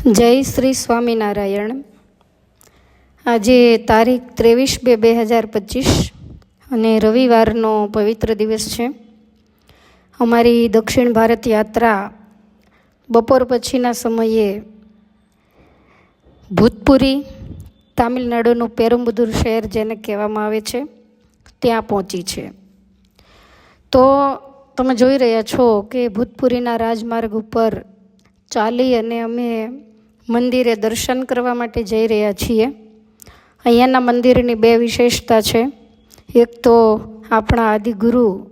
જય શ્રી સ્વામિનારાયણ. આજે તારીખ ત્રેવીસ બે બે હજાર પચીસ અને રવિવારનો પવિત્ર દિવસ છે. અમારી દક્ષિણ ભારત યાત્રા બપોર પછીના સમયે ભૂતપુરી, તામિલનાડુનું પેરુંબુદુર શહેર જેને કહેવામાં આવે છે, ત્યાં પહોંચી છે. તો તમે જોઈ રહ્યા છો કે ભૂતપુરીના રાજમાર્ગ ઉપર ચાલી અને અમે મંદિરે દર્શન કરવા માટે જઈ રહ્યા છીએ. અહીંયાના મંદિરની બે વિશેષતા છે. એક તો આપણા આદિગુરુ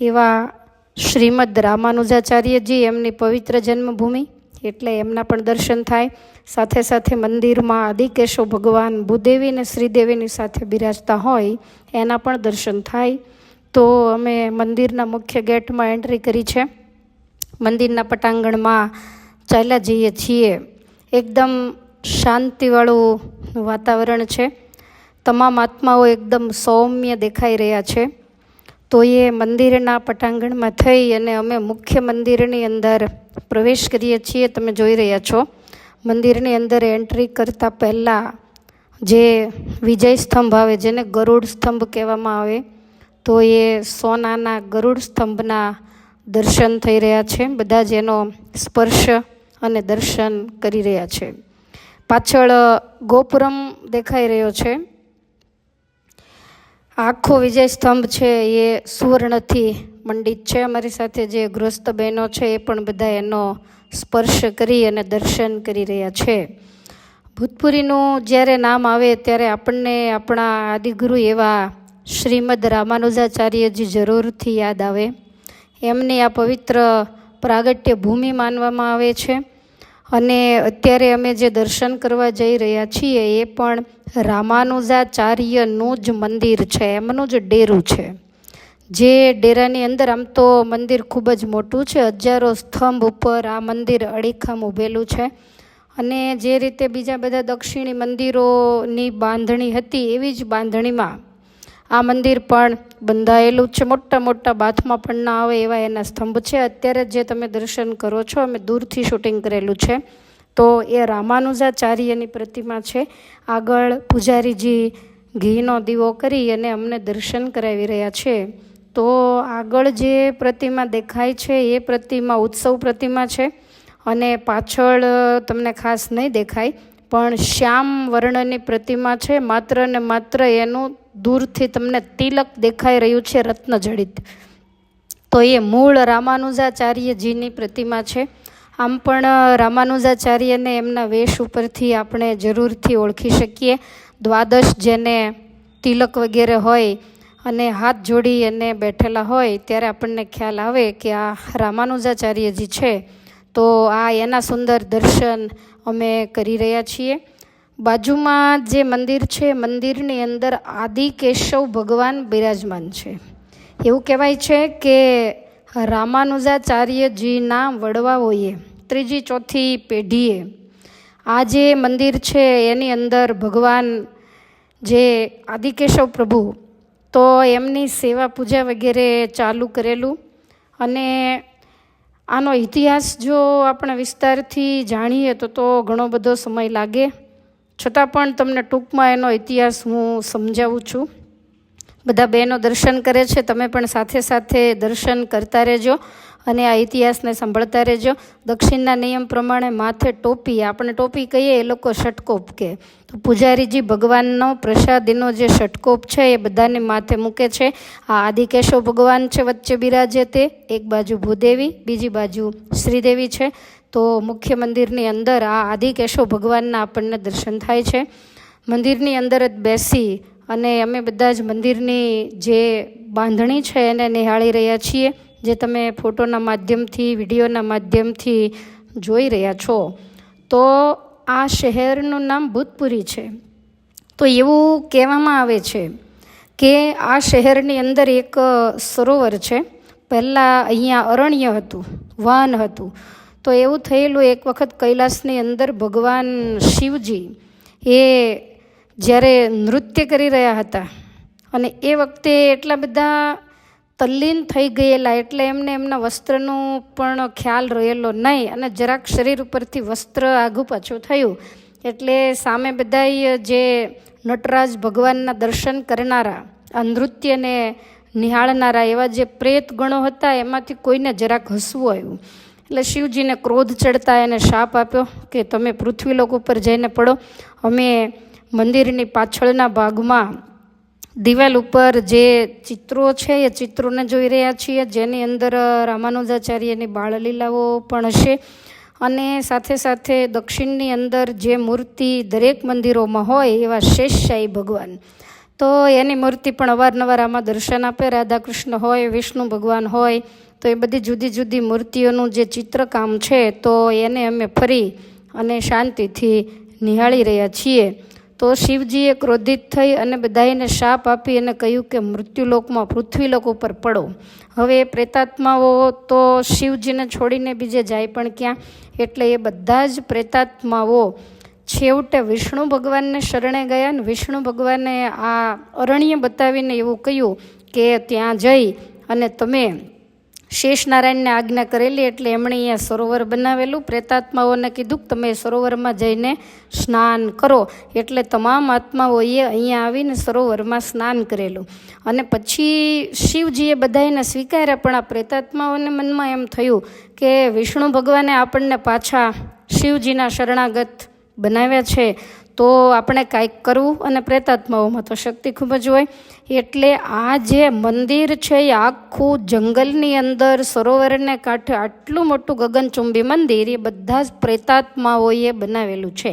એવા શ્રીમદ રામાનુજાચાર્યજી એમની પવિત્ર જન્મભૂમિ એટલે એમના પણ દર્શન થાય. સાથે સાથે મંદિરમાં આદિકેશવ ભગવાન ભૂદેવી અને શ્રીદેવીની સાથે બિરાજતા હોય એના પણ દર્શન થાય. તો અમે મંદિરના મુખ્ય ગેટમાં એન્ટ્રી કરી છે. મંદિરના પટાંગણમાં ચાલ્યા જઈએ છીએ. એકદમ શાંતિવાળું વાતાવરણ છે. તમામ આત્માઓ એકદમ સૌમ્ય દેખાઈ રહ્યા છે. તો એ મંદિરના પટાંગણમાં થઈ અને અમે મુખ્ય મંદિરની અંદર પ્રવેશ કરીએ છીએ, તમે જોઈ રહ્યા છો. મંદિરની અંદર એન્ટ્રી કરતાં પહેલાં જે વિજય સ્તંભ આવે, જેને ગરુડ સ્તંભ કહેવામાં આવે, તો એ સોનાના ગરુડ સ્તંભના દર્શન થઈ રહ્યા છે. બધા જ એનો સ્પર્શ અને દર્શન કરી રહ્યા છે. પાછળ ગોપુરમ દેખાઈ રહ્યો છે. આખો વિજય સ્તંભ છે એ સુવર્ણથી મંડિત છે. અમારી સાથે જે ગૃહસ્થ બહેનો છે એ પણ બધા એનો સ્પર્શ કરી અને દર્શન કરી રહ્યા છે. ભૂતપુરીનું જ્યારે નામ આવે ત્યારે આપણને આપણા આદિગુરુ એવા શ્રીમદ રામાનુજાચાર્યજી જરૂરથી યાદ આવે. એમની આ પવિત્ર પ્રાગટ્ય ભૂમિ માનવામાં આવે છે. અને અત્યારે અમે જે દર્શન કરવા જઈ રહ્યા છીએ એ પણ રામાનુજાચાર્યનું જ મંદિર છે, એમનું જ ડેરું છે. જે ડેરાની અંદર આમ તો મંદિર ખૂબ જ મોટું છે, હજારો સ્તંભ ઉપર આ મંદિર અડીખમ ઊભેલું છે. અને જે રીતે બીજા બધા દક્ષિણી મંદિરોની બાંધણી હતી એવી જ બાંધણીમાં આ મંદિર પણ બંધાયેલું છે. મોટા મોટા બાથમાં પણ ના આવે એવા એના સ્તંભ છે. અત્યારે જે તમે દર્શન કરો છો, અમે દૂરથી શૂટિંગ કરેલું છે. તો એ રામાનુજાચાર્યની પ્રતિમા છે. આગળ પૂજારીજી ઘીનો દીવો કરી અને અમને દર્શન કરાવી રહ્યા છે. તો આગળ જે પ્રતિમા દેખાય છે, એ પ્રતિમા ઉત્સવ પ્રતિમા છે. અને પાછળ તમને ખાસ નહીં દેખાય પણ શ્યામ વર્ણની પ્રતિમા છે, માત્ર ને માત્ર એનું દૂરથી તમને તિલક દેખાઈ રહ્યું છે, રત્નજડિત. તો એ મૂળ રામાનુજાચાર્યજીની પ્રતિમા છે. આમ પણ રામાનુજાચાર્યને એમના વેશ ઉપરથી આપણે જરૂરથી ઓળખી શકીએ. દ્વાદશ જેને તિલક વગેરે હોય અને હાથ જોડી અને બેઠેલા હોય, ત્યારે આપણને ખ્યાલ આવે કે આ રામાનુજાચાર્યજી છે. તો આ એના સુંદર દર્શન અમે કરી રહ્યા છીએ. બાજુમાં જે મંદિર છે, મંદિરની અંદર આદિ કેશવ ભગવાન બિરાજમાન છે. એવું કહેવાય છે કે રામાનુજાચાર્યજીના વડવાઓએ ત્રીજી ચોથી પેઢીએ. આ જે મંદિર છે, એની અંદર ભગવાન જે આદિકેશવ પ્રભુ, તો એમની સેવા પૂજા વગેરે ચાલુ કરેલું અને આનો ઇતિહાસ જો આપણે વિસ્તારથી જાણીએ તો તો ઘણો બધો સમય લાગે. છતાં પણ તમને ટૂંકમાં એનો ઇતિહાસ હું સમજાવું છું. બધા બહેનો દર્શન કરે છે, તમે પણ સાથે સાથે દર્શન કરતા રહેજો. અને આ ઇતિહાસને સાંભળતા રહેજો. દક્ષિણના નિયમ પ્રમાણે માથે ટોપી, આપણે ટોપી કહીએ એ લોકો ષટકોપ કે. તો પૂજારીજી ભગવાનનો પ્રસાદીનો જે ષટકોપ છે એ બધાને માથે મૂકે છે. આ આદિકેશવ ભગવાન છે વચ્ચે બિરાજે તે. એક બાજુ ભૂદેવી, બીજી બાજુ શ્રીદેવી છે. તો મુખ્ય મંદિરની અંદર આ આદિકેશવ ભગવાનના આપણને દર્શન થાય છે. મંદિરની અંદર જ બેસી અને અમે બધા જ મંદિરની જે બાંધણી છે એને નિહાળી રહ્યા છીએ. જે તમે ફોટોના માધ્યમથી, વિડીયોના માધ્યમથી જોઈ રહ્યા છો, તો આ શહેરનું નામ ભૂતપુરી છે. તો એવું કહેવામાં આવે છે કે આ શહેરની અંદર એક સરોવર છે. પહેલાં અહીંયા અરણ્ય હતું, વન હતું. તો એવું થયેલું એક વખત કૈલાસની અંદર ભગવાન શિવજી એ જ્યારે નૃત્ય કરી રહ્યા હતા અને એ વખતે એટલા બધા તલ્લીન થઈ ગયેલા એટલે એમને એમના વસ્ત્રનું પણ ખ્યાલ રહેલો નહીં અને જરાક શરીર ઉપરથી વસ્ત્ર આઘું પાછું થયું. એટલે સામે બધાય જે નટરાજ ભગવાનના દર્શન કરનારા, આ નૃત્યને નિહાળનારા એવા જે પ્રેત ગણો હતા, એમાંથી કોઈને જરાક હસવું આવ્યું. એટલે શિવજીને ક્રોધ ચડતા એને શાપ આપ્યો કે તમે પૃથ્વીલોક ઉપર જઈને પડો. અમે મંદિરની પાછળના ભાગમાં દિવાલ ઉપર જે ચિત્રો છે, એ ચિત્રોને જોઈ રહ્યા છીએ. જેની અંદર રામાનુજાચાર્યની બાળલીલાઓ પણ હશે. અને સાથે સાથે દક્ષિણની અંદર જે મૂર્તિ દરેક મંદિરોમાં હોય, એવા શેષશાહી ભગવાન. તો એની મૂર્તિ પણ અવારનવાર આમાં દર્શન આપે. રાધા કૃષ્ણ હોય, વિષ્ણુ ભગવાન હોય, તો એ બધી જુદી જુદી મૂર્તિઓનું જે ચિત્રકામ છે, તો એને અમે ફરી અને શાંતિથી નિહાળી રહ્યા છીએ. તો શિવજીએ ક્રોધિત થઈ અને બધાને શાપ આપી અને કહ્યું કે મૃત્યુલોકમાં પૃથ્વીલોક ઉપર પડો. હવે એ પ્રેતાત્માઓ તો શિવજીને છોડીને બીજે જાય પણ ક્યાં? એટલે એ બધા જ પ્રેતાત્માઓ છેવટે વિષ્ણુ ભગવાનને શરણે ગયા ને વિષ્ણુ ભગવાને આ અરણ્ય બતાવીને એવું કહ્યું કે ત્યાં જઈ અને તમે શેષનારાયણને આજ્ઞા કરેલી એટલે એમણે અહીંયા સરોવર બનાવેલું. પ્રેતાત્માઓને કીધું કે તમે સરોવરમાં જઈને સ્નાન કરો. એટલે તમામ આત્માઓએ અહીંયા આવીને સરોવરમાં સ્નાન કરેલું. અને પછી શિવજીએ બધાને સ્વીકાર્યા, પણ આ પ્રેતાત્માઓને મનમાં એમ થયું કે વિષ્ણુ ભગવાને આપણને પાછા શિવજીના શરણાગત બનાવ્યા છે. તો આપણે કાંઈક કરવું અને પ્રેતાત્માઓમાં તો શક્તિ ખૂબ જ હોય. એટલે આ જે મંદિર છે, એ આખું જંગલની અંદર સરોવરને કાંઠે આટલું મોટું ગગનચુંબી મંદિર, એ બધા જ પ્રેતાત્માઓએ બનાવેલું છે.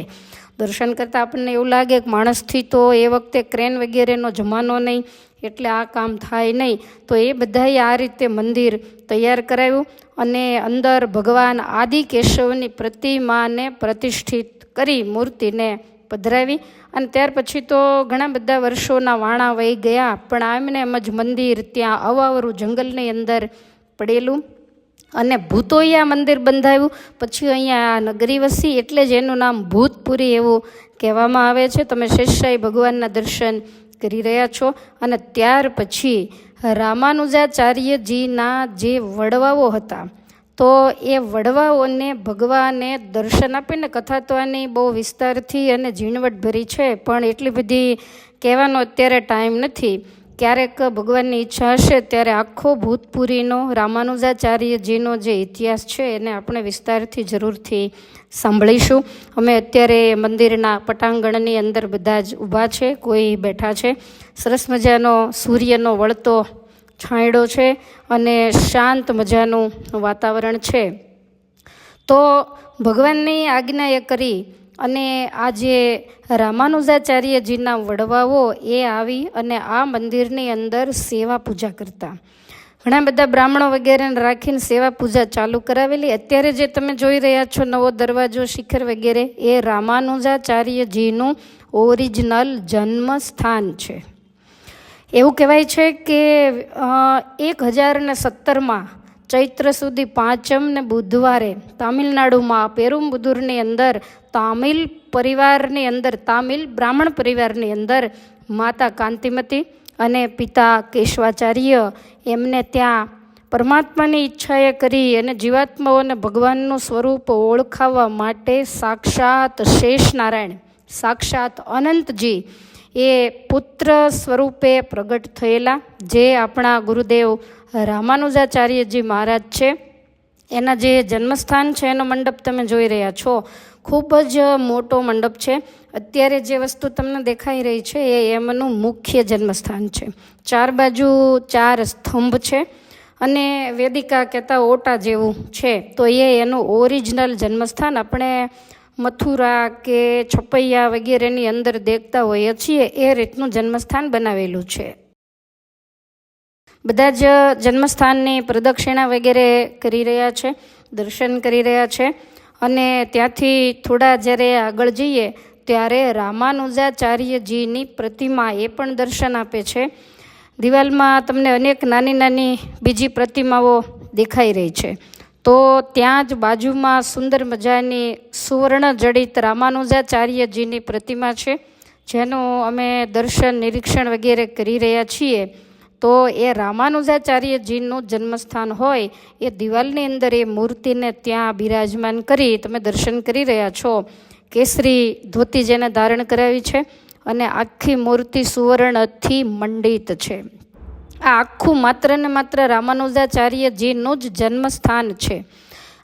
દર્શન કરતાં આપણને એવું લાગે કે માણસથી તો એ વખતે ક્રેન વગેરેનો જમાનો નહીં, એટલે આ કામ થાય નહીં. તો એ બધાએ આ રીતે મંદિર તૈયાર કરાવ્યું અને અંદર ભગવાન આદિ કેશવની પ્રતિમાને પ્રતિષ્ઠિત કરી મૂર્તિને પધરાવી અને ત્યાર પછી તો ઘણા બધા વર્ષોના વાણા વહી ગયા, પણ આમને એમ જ મંદિર ત્યાં અવાવરું જંગલની અંદર પડેલું અને ભૂતોયા મંદિર બંધાયું પછી અહીંયા નગરી વસી એટલે જ એનું નામ ભૂતપુરી એવું કહેવામાં આવે છે. તમે શેષાઈ ભગવાનના દર્શન કરી રહ્યા છો. અને ત્યાર પછી રામાનુજાચાર્યજીના જે વડવાઓ હતા તો એ વડવાઓને ભગવાને દર્શન આપીને કથા તો આની બહુ વિસ્તારથી અને ઝીણવટભરી છે, પણ એટલી બધી કહેવાનો અત્યારે ટાઈમ નથી. ક્યારેક ભગવાનની ઈચ્છા હશે ત્યારે આખો ભૂતપુરીનો, રામાનુજાચાર્યજીનો જે ઇતિહાસ છે એને આપણે વિસ્તારથી જરૂરથી સાંભળીશું. અમે અત્યારે મંદિરના પટાંગણની અંદર બધા જ ઊભા છે, કોઈ બેઠા છે. સરસ મજાનો સૂર્યનો વળતો છાંયડો છે અને શાંત મજાનું વાતાવરણ છે. તો ભગવાનની આજ્ઞા એ કરી અને આ જે રામાનુજાચાર્યજીના વડવાઓ એ આવી અને આ મંદિરની અંદર સેવા પૂજા કરતા. ઘણા બધા બ્રાહ્મણો વગેરેને રાખીને સેવા પૂજા ચાલુ કરાવેલી. અત્યારે જે તમે જોઈ રહ્યા છો નવો દરવાજો, શિખર વગેરે, એ રામાનુજાચાર્યજીનું ઓરિજિનલ જન્મ સ્થાન છે. એવું કહેવાય છે કે એક હજાર ને સત્તરમાં ચૈત્ર સુધી પાંચમ ને બુધવારે તામિલનાડુમાં પેરુમ્બુદુરની અંદર તામિલ પરિવારની અંદર, તામિલ બ્રાહ્મણ પરિવારની અંદર માતા કાંતિમતી અને પિતા કેશવાચાર્ય એમને ત્યાં પરમાત્માની ઈચ્છાએ કરી અને જીવાત્માઓને ભગવાનનું સ્વરૂપ ઓળખાવવા માટે સાક્ષાત શેષ નારાયણ સાક્ષાત અનંતજી એ પુત્ર સ્વરૂપે પ્રગટ થયેલા જે આપણા ગુરુદેવ રામાનુજાચાર્યજી મહારાજ છે. એના જે જન્મસ્થાન છે, એનો મંડપ તમે જોઈ રહ્યા છો. ખૂબ જ મોટો મંડપ છે. અત્યારે જે વસ્તુ તમને દેખાઈ રહી છે, એ એમનું મુખ્ય જન્મસ્થાન છે. ચાર બાજુ ચાર સ્તંભ છે અને વેદિકા કહેતા ઓટા જેવું છે. તો એ એનું ઓરિજિનલ જન્મસ્થાન. આપણે મથુરા કે છપૈયા વગેરેની અંદર દેખતા હોઈએ છીએ, એ રીતનું જન્મસ્થાન બનાવેલું છે. બધા જ જન્મસ્થાનની પ્રદક્ષિણા વગેરે કરી રહ્યા છે, દર્શન કરી રહ્યા છે અને ત્યાંથી થોડા જ્યારે આગળ જઈએ, ત્યારે રામાનુજાચાર્યજીની પ્રતિમા એ પણ દર્શન આપે છે. દિવાલમાં તમને અનેક નાની નાની બીજી પ્રતિમાઓ દેખાઈ રહી છે. તો ત્યાં જ બાજુમાં સુંદર મજાની સુવર્ણ જડિત રામાનુજાચાર્યજીની પ્રતિમા છે, જેનું અમે દર્શન, નિરીક્ષણ વગેરે કરી રહ્યા છીએ. તો એ રામાનુજાચાર્યજીનું જન્મસ્થાન હોય, એ દિવાલની અંદર એ મૂર્તિને ત્યાં બિરાજમાન કરી તમે દર્શન કરી રહ્યા છો. કેસરી ધોતી જેને ધારણ કરાવી છે, અને આખી મૂર્તિ સુવર્ણથી મંડિત છે. આ આખું માત્ર ને માત્ર રામાનુજાચાર્યજીનું જ જન્મસ્થાન છે.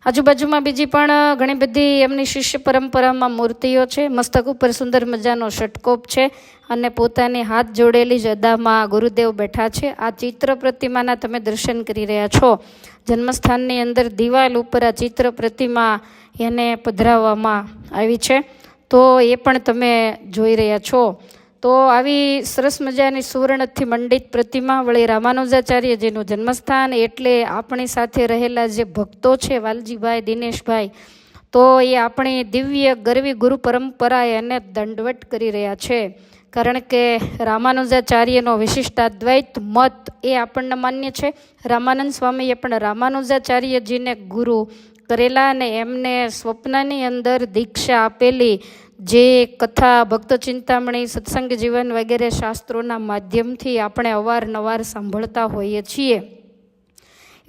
આજુબાજુમાં બીજી પણ ઘણી બધી એમની શિષ્ય પરંપરામાં મૂર્તિઓ છે. મસ્તક ઉપર સુંદર મજાનો ષટકોપ છે અને પોતાની હાથ જોડેલી જ અદામાં ગુરુદેવ બેઠા છે. આ ચિત્ર પ્રતિમાના તમે દર્શન કરી રહ્યા છો. જન્મસ્થાનની અંદર દિવાલ ઉપર આ ચિત્ર પ્રતિમા એને પધરાવવામાં આવી છે. તો એ પણ તમે જોઈ રહ્યા છો. તો આવી સરસ મજાની સુવર્ણથી મંડિત પ્રતિમા વળી રામાનુજાચાર્યજીનું જન્મસ્થાન એટલે આપણી સાથે રહેલા જે ભક્તો છે, વાલજીભાઈ, દિનેશભાઈ, તો એ આપણી દિવ્ય, ગરવી ગુરુ પરંપરાએ એને દંડવટ કરી રહ્યા છે. કારણ કે રામાનુજાચાર્યનો વિશિષ્ટાદ્વૈત મત એ આપણને માન્ય છે. રામાનંદ સ્વામીએ પણ રામાનુજાચાર્યજીને ગુરુ કરેલા અને એમને સ્વપ્નની અંદર દીક્ષા આપેલી જે કથા, ભક્ત ચિંતામણી, સત્સંગ જીવન વગેરે શાસ્ત્રોના માધ્યમથી આપણે અવારનવાર સાંભળતા હોઈએ છીએ.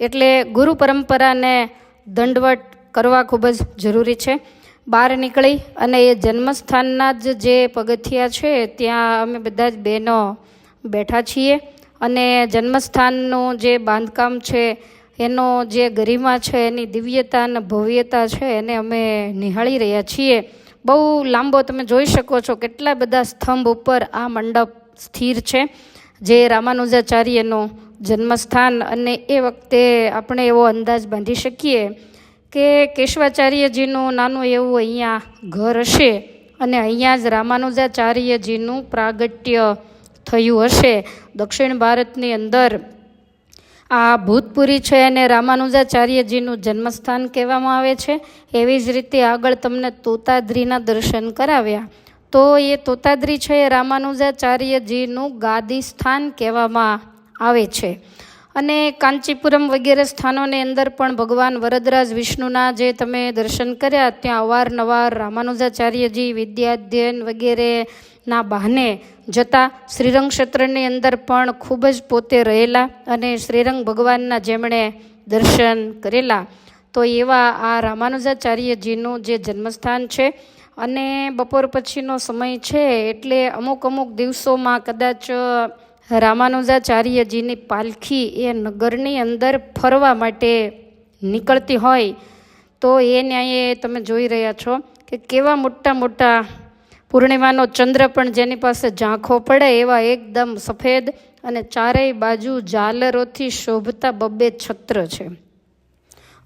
એટલે ગુરુ પરંપરાને દંડવટ કરવા ખૂબ જ જરૂરી છે. બહાર નીકળી અને એ જન્મસ્થાનના જ જે પગથિયા છે, ત્યાં અમે બધા જ બહેનો બેઠા છીએ. અને જન્મસ્થાનનું જે બાંધકામ છે, એનો જે ગરિમા છે, એની દિવ્યતા અને ભવ્યતા છે, એને અમે નિહાળી રહ્યા છીએ. બહુ લાંબો તમે જોઈ શકો છો કેટલા બધા સ્તંભ ઉપર આ મંડપ સ્થિર છે. જે રામાનુજાચાર્યનું જન્મસ્થાન અને એ વખતે આપણે એવો અંદાજ બાંધી શકીએ કે કેશવાચાર્યજીનું નાનું એવું અહીંયા ઘર હશે અને અહીંયા જ રામાનુજાચાર્યજીનું પ્રાગટ્ય થયું હશે. દક્ષિણ ભારતની અંદર આ ભૂતપુરી છે અને રામાનુજાચાર્યજીનું જન્મસ્થાન કહેવામાં આવે છે. એવી જ રીતે આગળ તમને તોતાદ્રીના દર્શન કરાવ્યા. તો એ તોતાદ્રી છે એ રામાનુજાચાર્યજીનું ગાદી સ્થાન કહેવામાં આવે છે. અને કાંચીપુરમ વગેરે સ્થાનોની અંદર પણ ભગવાન વરદરાજ વિષ્ણુના જે તમે દર્શન કર્યા, ત્યાં અવારનવાર રામાનુજાચાર્યજી વિદ્યાધ્યયન વગેરેના બહાને જતા શ્રીરંગ ક્ષેત્રની અંદર પણ ખૂબ જ પોતે રહેલા અને શ્રીરંગ ભગવાનના જેમણે દર્શન કરેલા. તો એવા આ રામાનુજાચાર્યજીનું જે જન્મસ્થાન છે અને બપોર પછીનો સમય છે એટલે અમુક અમુક દિવસોમાં કદાચ રામાનુજાચાર્યજીની પાલખી એ નગરની અંદર ફરવા માટે નીકળતી હોય તો એ ન્યાયે તમે જોઈ રહ્યા છો કે કેવા મોટા મોટા પૂર્ણિમાનો ચંદ્ર પણ જેની પાસે ઝાંખો પડે એવા એકદમ સફેદ અને ચારેય બાજુ ઝાલરોથી શોભતા બબ્બે છત્ર છે.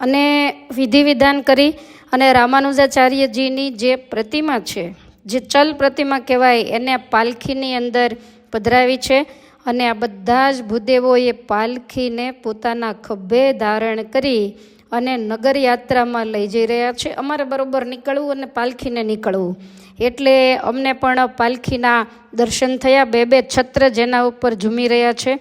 અને વિધિ વિધાન કરી અને રામાનુજાચાર્યજીની જે પ્રતિમા છે, જે ચલ પ્રતિમા કહેવાય, એને પાલખીની અંદર પધરાવી છે અને આ બધા જ ભૂદેવોએ પાલખીને પોતાના ખભે ધારણ કરી અને નગરયાત્રામાં લઈ જઈ રહ્યા છે. અમારે બરોબર નીકળવું અને પાલખીને નીકળવું. એટલે અમને પણ પાલખીના દર્શન થયા. બે બે છત્ર જેના ઉપર ઝૂમી રહ્યા છે.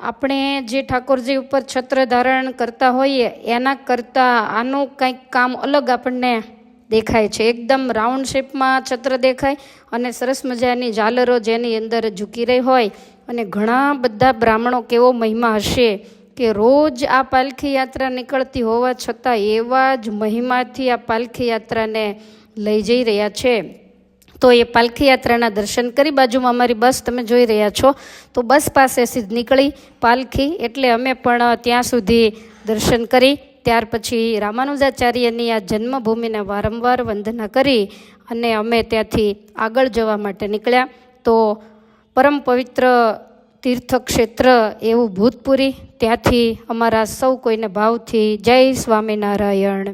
આપણે જે ઠાકોરજી ઉપર છત્ર ધારણ કરતા હોઈએ, એના કરતાં આનું કંઈક કામ અલગ આપણને દેખાય છે. એકદમ રાઉન્ડ શેપમાં છત્ર દેખાય અને સરસ મજાની ઝાલરો જેની અંદર ઝૂકી રહી હોય. અને ઘણા બધા બ્રાહ્મણો કેવો મહિમા હશે કે રોજ આ પાલખી યાત્રા નીકળતી હોવા છતાં એવા જ મહિમાથી આ પાલખી યાત્રાને લઈ જઈ રહ્યા છે. તો એ પાલખી યાત્રાના દર્શન કરી બાજુમાં અમારી બસ તમે જોઈ રહ્યા છો. તો બસ પાસે સીધ નીકળી પાલખી એટલે અમે પણ ત્યાં સુધી દર્શન કરી. ત્યાર પછી રામાનુજાચાર્યની આ જન્મભૂમિને વારંવાર વંદના કરી અને અમે ત્યાંથી આગળ જવા માટે નીકળ્યા. તો પરમ પવિત્ર તીર્થક્ષેત્ર એવું ભૂતપુરી. ત્યાંથી અમારા સૌ કોઈને ભાવથી જય સ્વામિનારાયણ.